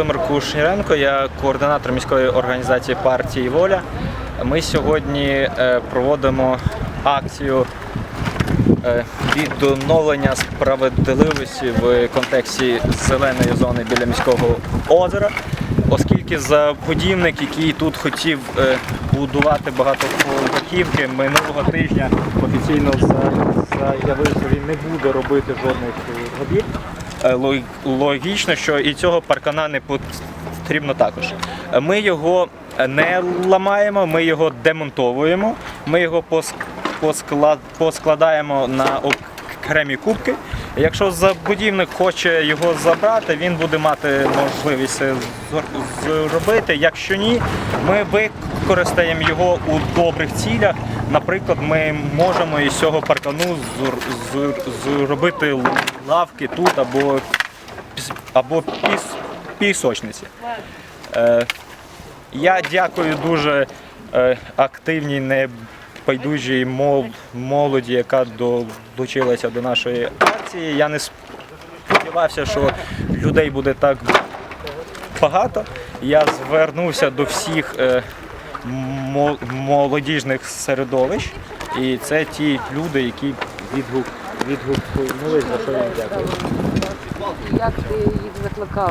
Володимир Кушніренко, я координатор міської організації партії Воля. Ми сьогодні е, проводимо акцію е, відновлення справедливості в контексті зеленої зони біля міського озера, оскільки забудівник, який тут хотів е, будувати багатоповерхівки, минулого тижня офіційно за- заявив, що він не буде робити жодних робіт. Е, Логічно, що і цього паркана не потрібно також. Ми його не ламаємо, ми його демонтовуємо, ми його пос- посклад- поскладаємо на окремі кубки. Якщо забудівник хоче його забрати, він буде мати можливість зробити. Якщо ні, ми використаємо його у добрих цілях. Наприклад, ми можемо із цього паркану зр- зр- зробити лавки тут або, або піс, пісочниці. Е, я дякую дуже е, активній, небайдужій молоді, яка долучилася до нашої акції. Я не сподівався, що людей буде так багато. Я звернувся до всіх е, молодіжних середовищ, і це ті люди, які відгук, відгукнулись, за що він дякує. Як ти їх закликав